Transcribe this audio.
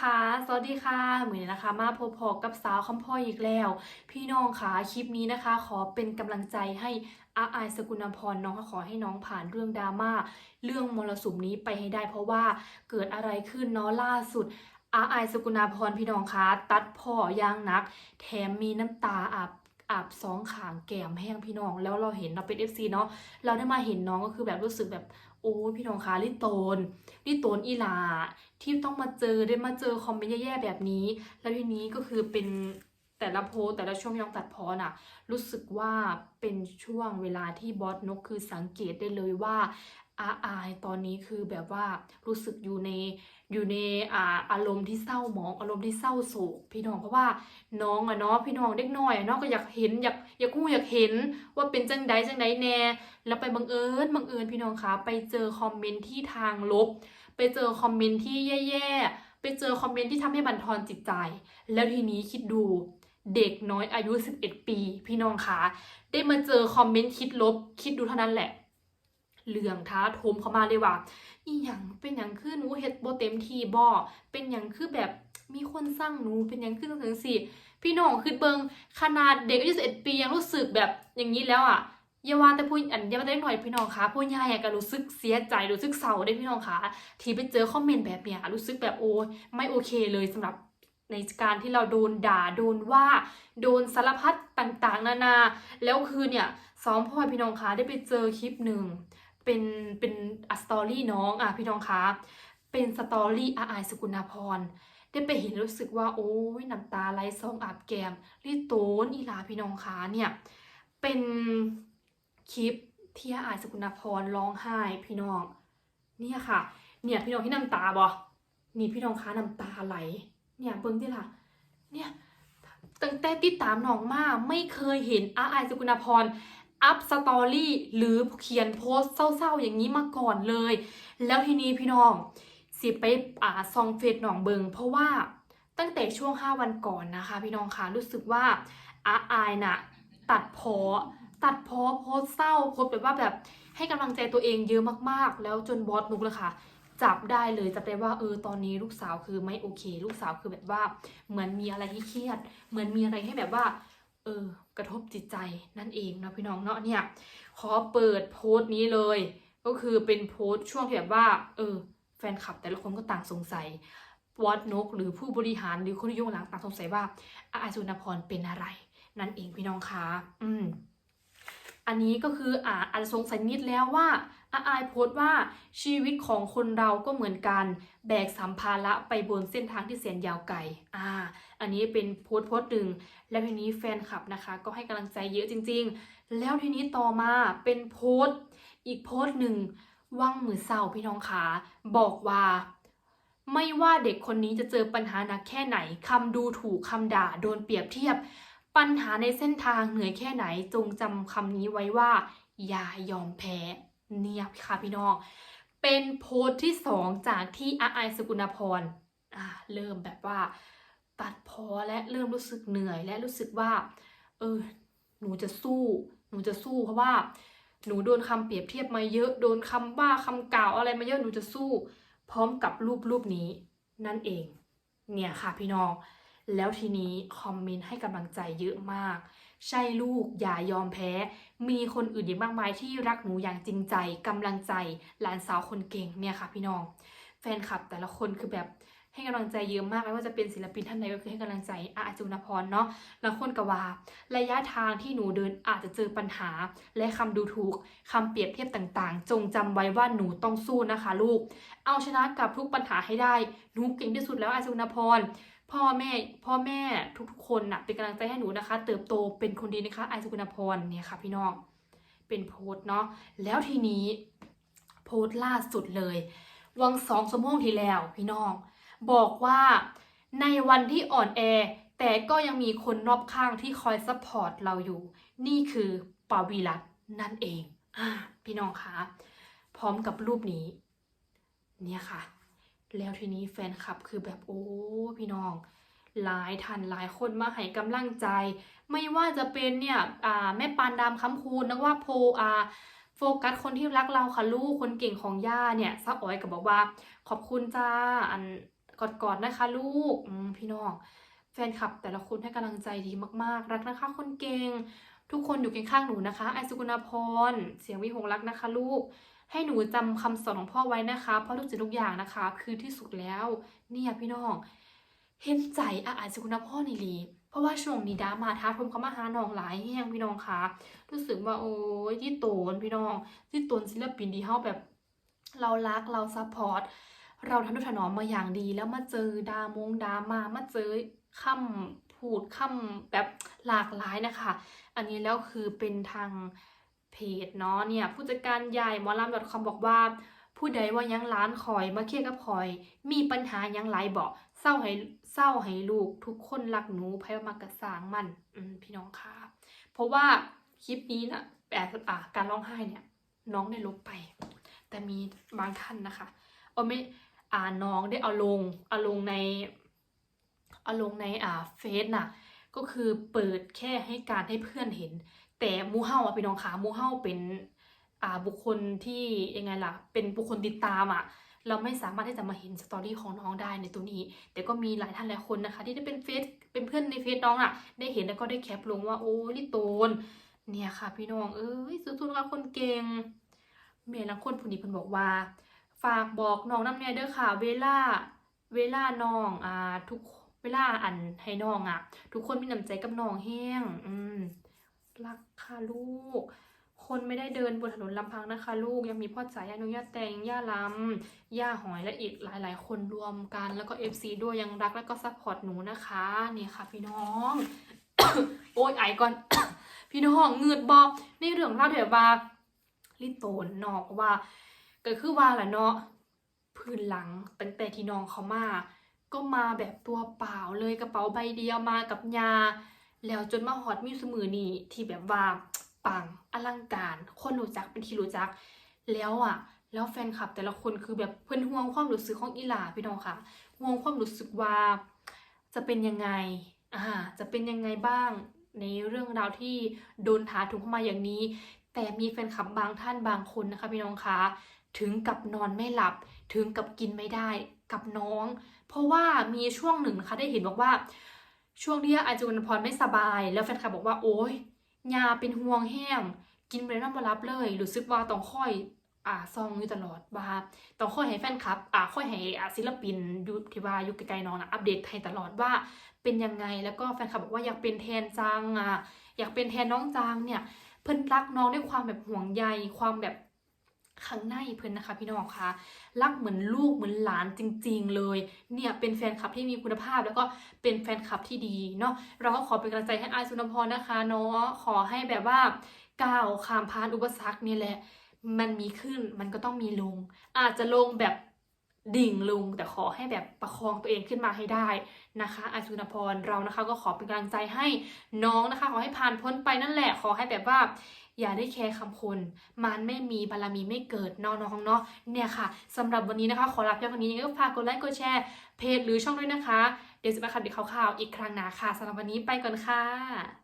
คะสวัสดีค่ะเหมือนนะคะ มาพบพอกับสาวคำพ่ออีกแล้ว พี่น้องคะคลิปนี้นะคะ ขอเป็นกำลังใจให้อาอายสกุลพรน้องขอให้น้องผ่านเรื่องดราม่าเรื่องมรสุมนี้ไปให้ได้ เพราะว่าเกิดอะไรขึ้นเนาะล่าสุดอาอายสกุลพรพี่น้องคะตัดพ่อย่างนัก แถมมีน้ำตาอาบ อาบสองขางแก้มแห้งพี่น้อง แล้วเราเห็นเราเป็น FC เนาะเราได้มาเห็นน้องก็คือแบบรู้สึกแบบโอ้พี่น้องคะลิโตนลิโตนอีลา ที่ต้องมาเจอได้มาเจอคอมเมนต์แย่ๆแบบนี้ แล้วทีนี้ก็คือเป็นแต่ละโพแต่ละช่วงที่น้องตัดพอน่ะ รู้สึกว่าเป็นช่วงเวลาที่บอสนกคือสังเกตได้เลยว่า อาอายตอนนี้คือแบบว่ารู้สึกอยู่ในอยู่ในอ่าอารมณ์ที่เศร้าหมอง อารมณ์ที่เศร้าโศกพี่น้องเพราะว่าน้องอะเนาะพี่น้องเด็กน้อยอะเนาะก็อยากเห็นอยากอยากรู้อยากเห็นว่าเป็นจังใดจังใดแน่ แล้วไปบังเอิญบังเอิญพี่น้องคะไปเจอคอมเมนต์ที่ทางลบ ไปเจอคอมเมนต์ที่แย่ๆไปเจอคอมเมนต์ที่ทำให้บั่นทอนจิตใจ แล้วทีนี้คิดดูเด็กน้อยอายุ 11 ปี พี่น้องคะได้มาเจอคอมเมนต์คิดลบคิดดูเท่านั้นแหละ เรื่องท้าโทมเข้ามาเลยว่าอีหยังเป็นหยังคือหนูเฮ็ดบ่เต็มที่บ่เป็นหยังคือแบบมีคนสร้างหนูเป็นหยังคือจังซี่พี่น้องคือเบิงขนาดเด็กอายุ11ปียังรู้สึกแบบอย่างนี้แล้วอะอย่าว่าแต่ผู้อันอย่าว่าแต่หน่อยพี่น้องคะผู้ใหญ่ก็รู้สึกเสียใจรู้สึกเศร้าได้พี่น้องคะที่ไปเจอคอมเมนต์แบบเนี้ยรู้สึกแบบโอ้ไม่โอเคเลยสำหรับในการที่เราโดนด่าโดนว่าโดนสารพัดต่างๆ นานา แล้วคือเนี่ยสองพ่อพี่น้องคะได้ไปเจอคลิปหนึ่ง เป็นเป็นอะสตอรี่น้องอะพี่น้องคะเป็นสตอรี่อาอายสกุณาพรได้ไปเห็นรู้สึกว่า โอ้ยน้ำตาไหลซองอาบแก้มรีโตนอีลาพี่น้องคะเนี่ยเป็นคลิปที่อาอายสกุณาพรร้องไห้พี่น้องเนี่ยค่ะ เนี่ยพี่น้องที่น้ำตาบ่นี่พี่น้องคะน้ำตาไหล เนี่ยเบิ่งที่ล่ะ เนี่ยตั้งแต่ติดตามน้องมาไม่เคยเห็นอาอายสกุณาพร อัพสตอรี่หรือเขียนโพสต์เศร้าๆ อย่างนี้มาก่อนเลย แล้วทีนี้พี่น้อง สิไปอ่าซองเฟซหนองเบิง เพราะว่าตั้งแต่ช่วง 5 วันก่อนนะคะ พี่น้องคะรู้สึกว่าอาอายน่ะตัดพอตัดพอโพสเศร้าโพสแบบว่าแบบให้กำลังใจตัวเองเยอะมากๆ แล้วจนบอสนุกเลยค่ะ จับได้เลยจับได้ว่าเออตอนนี้ลูกสาวคือไม่โอเค ลูกสาวคือแบบว่าเหมือนมีอะไรที่เครียด เหมือนมีอะไรให้แบบว่า เออกระทบจิตใจนั่นเองนะพี่น้องเนาะเนี่ยขอเปิดโพสต์นี้เลย ก็คือเป็นโพสต์ช่วงที่แบบว่า เออ แฟนคลับแต่ละคนก็ต่างสงสัยวอดนก หรือผู้บริหารหรือคนที่อยุ่งหลังต่างสงสัยว่าอาอาสุนพรเป็นอะไร นั่นเองพี่น้องคะอืมอันนี้ก็คืออ่าอาจจะสงสัยนิดแล้วว่า อาอายโพสต์ว่าชีวิตของคนเราก็เหมือนกัน แบกสัมภาระไปบนเส้นทางที่แสนยาวไกล อ่า อันนี้เป็นโพสต์โพสต์หนึ่งแล้วทีนี้แฟนคลับนะคะ ก็ให้กำลังใจเยอะจริง ๆ แล้วทีนี้ต่อมาเป็นโพสต์อีกโพสต์หนึ่งว่างมือเศร้าพี่น้องขาบอกว่า ไม่ว่าเด็กคนนี้จะเจอปัญหาหนักแค่ไหนคำดูถูกคำด่าโดนเปรียบเทียบ ปัญหาในเส้นทางเหนื่อยแค่ไหนจงจำคำนี้ไว้ว่า อย่ายอมแพ้ เนี่ยค่ะพี่น้อง เป็นโพสต์ที่สองจากที่อาไอสกุณพรอ่าเริ่มแบบว่าตัดพอและเริ่มรู้สึกเหนื่อยและรู้สึกว่า เออ หนูจะสู้ หนูจะสู้เพราะว่า หนูโดนคำเปรียบเทียบมาเยอะ โดนคำว่าคำกล่าวอะไรมาเยอะ หนูจะสู้ พร้อมกับรูปรูปนี้ นั่นเอง เนี่ยค่ะพี่น้อง แล้วทีนี้คอมเมนต์ให้กำลังใจเยอะมาก ใช่ลูกอย่ายอมแพ้ มีคนอื่นอีกมากมายที่รักหนูอย่างจริงใจกำลังใจหลานสาวคนเก่งเนี่ยค่ะ พี่น้อง แฟนคลับแต่ละคนคือแบบให้กำลังใจเยอะมากไม่ว่าจะเป็นศิลปินท่านใดก็คือให้กำลังใจอาจุนพรเนาะแล้วคนกว่า ระยะทางที่หนูเดินอาจจะเจอปัญหา และคำดูถูกคำเปรียบเทียบต่างๆ จงจำไว้ว่าหนูต้องสู้นะคะ ลูก เอาชนะกับทุกปัญหาให้ได้ หนูเก่งที่สุดแล้วอาจุนพร พ่อแม่พ่อแม่ทุกๆคนนะเป็นกำลังใจให้หนูนะคะ เติบโตเป็นคนดีนะคะไอสุกุณพรเนี่ยค่ะพี่น้องเป็นโพสเนาะแล้วทีนี้โพสล่าสุดเลย วังสองชั่วโมงที่แล้ว พี่น้อง บอกว่าในวันที่อ่อนแอ แต่ก็ยังมีคนรอบข้างที่คอยซัพพอร์ตเราอยู่ นี่คือปาวีรัตน์นั่นเองอ่าพี่น้องคะพร้อมกับรูปนี้ เนี่ยค่ะ แล้วทีนี้แฟนคลับคือแบบโอ้พี่น้อง หลายท่านหลายคนมาให้กำลังใจ ไม่ว่าจะเป็นเนี่ยแม่ปานดามคำคูณนักว่าโพอาโฟกัสคนที่รักเราค่ะลูกคนเก่งของย่าเนี่ยซักอ้อยก็บอกว่า ขอบคุณจ้าอันกอดๆนะคะ ลูกพี่น้อง แฟนคลับแต่ละคนให้กำลังใจดีมากๆ รักนะคะ คนเก่งทุกคนอยู่เคียงข้างหนูนะคะไอสุกุณาพรเสียงวิหงรักนะคะ ลูก ให้หนูจำคำสอนของพ่อไว้นะคะ เพราะทุกสิ่งทุกอย่างนะคะ คือที่สุดแล้วเนี่ยพี่น้องเห็นใจอาไอสุกุณพรนี่ลีเพราะว่าช่วงนี้ดามาท้าทมเขามาหาน้องหลายแห้งพี่น้องคะรู้สึกว่าโอ้ยที่โตนพี่น้องที่โตนศิลปินที่เฮาแบบ เรารักเราซัพพอร์ตเราทำนุถนอมมาอย่างดีแล้วมาเจอดามงดามามาเจอคำพูดคำแบบหลากหลายนะคะ อันนี้แล้วคือเป็นทาง เพจเนาะเนี่ยผู้จัดการใหญ่หมอลำ .com บอกว่า ผู้ใดว่ายังร้านคอยมาเคลียร์กับคอย มีปัญหายังหลายบอกเศร้าให้เศร้าให้ลูกทุกคนรักหนูไพ่มากระสางมันอืพี่น้องค่ะเพราะว่าคลิปนี้นะแบบอ่การร้องไห้เนี่ย น้องได้ลบไป แต่มีบางท่านนะคะเออไม่อ่าน้องได้เอาลงเอาลงในเอาลงในอ่าเฟซน่ะก็คือเปิดแค่ให้การให้เพื่อนเห็น แต่มูเฮาอะพี่น้องคะมูเฮาเป็นอ่าบุคคลที่ยังไงล่ะ เป็นบุคคลติดตามอะเราไม่สามารถที่จะมาเห็นสตอรี่ของน้องได้ในตัวนี้ แต่ก็มีหลายท่านหลายคนนะคะ ที่ได้เป็นเฟซเป็นเพื่อนในเฟซน้องอะได้เห็นแล้วก็ได้แคปลงว่าโอ้ลิโตน เนี่ยค่ะ พี่น้องเอ้ยสุดๆค่ะคนเก่งเมย์ลังคนผู้นี้เพิ่นบอกว่า ฝากบอกน้องน้ำแน่เด้อค่ะ เวลาเวลาน้องอ่าทุกเวลาอันให้น้องอะ ทุกคนมีน้ำใจกับน้องแห้ง อืม รักค่ะลูก คนไม่ได้เดินบนถนนลำพังนะคะ ลูกยังมีพ่อจ๋าย่านุย่าแตงย่าลำย่าหอยและอีกหลาย ๆ คนรวมกัน แล้วก็ FC ด้วยยังรักแล้วก็ซัพพอร์ตหนูนะคะนี่ค่ะพี่น้อง โอ้ยไอก่อน พี่น้องเงืดบอกในเรื่องเล่าวเดี๋ยวว่าลิโตนเนอกว่าก็คือว่าแหละเนาะพื้นหลังตั้งแต่ที่น้องเขามา ก็มาแบบตัวเปล่าเลยกระเป๋าใบเดียวมากับยา แล้วจนมาฮอตมิวสมือนี่ที่แบบว่าปังอลังการ คนรู้จักเป็นที่รู้จัก แล้วอะ แล้วแฟนคลับแต่ละคนคือแบบเพื่อนห่วงความรู้สึกของอีหลาพี่น้องค่ะห่วงความรู้สึกว่าจะเป็นยังไงอ่าจะเป็นยังไงบ้างในเรื่องราวที่โดนถาถูกเข้ามาอย่างนี้ แต่มีแฟนคลับบางท่านบางคนนะคะพี่น้องคะถึงกับนอนไม่หลับ ถึงกับกินไม่ได้กับน้อง เพราะว่ามีช่วงหนึ่งนะคะได้เห็นบอกว่า ช่วงที่อาจารย์พรไม่สบาย แล้วแฟนคลับบอกว่าโอ๊ยยาเป็นห่วงแห้ง กินไปแล้วนอนบ่รับเลยรู้สึกว่าต้องค่อยอ่าซองอยู่ตลอดว่าต้องค่อยให้แฟนคลับอ่าค่อยให้อ่าศิลปินยูที่ว่าอยู่ไกลๆน้องนะอัปเดตให้ตลอดว่าเป็นยังไงแล้วก็แฟนคลับบอกว่าอยากเป็นแทนจังอะอยากเป็นแทนน้องจังเนี่ยเพิ่นรักน้องด้วยความแบบห่วงใยความแบบ ข้างในเพิ่นนะคะพี่น้องคะรักเหมือนลูกเหมือนหลานจริง ๆ เลย เนี่ยเป็นแฟนคลับที่มีคุณภาพ แล้วก็เป็นแฟนคลับที่ดีเนาะเราก็ขอเป็นกำลังใจให้อายสุนทรพรนะคะเนาะขอให้แบบว่าก้าวข้ามผ่านอุปสรรคนี่แหละ มันมีขึ้นมันก็ต้องมีลง อาจจะลงแบบดิ่งลงแต่ขอให้แบบประคองตัวเองขึ้นมาให้ได้นะคะอาสุนพรเรานะคะก็ขอเป็นกำลังใจให้น้องนะคะ ขอให้ผ่านพ้นไปนั่นแหละขอให้แบบว่า อย่าได้แคร์คำคนมันไม่มีบารมีไม่เกิดนอนน้องๆเนาะเนี่ยค่ะสำหรับวันนี้นะคะขอลาเพียงเท่านี้ยังไงก็ฝากกดไลค์กดแชร์เพจหรือช่องด้วยนะคะ เดี๋ยวจะมาคัดเด็กข่าวๆอีกครั้งหนาค่ะสำหรับวันนี้ไปก่อนค่ะ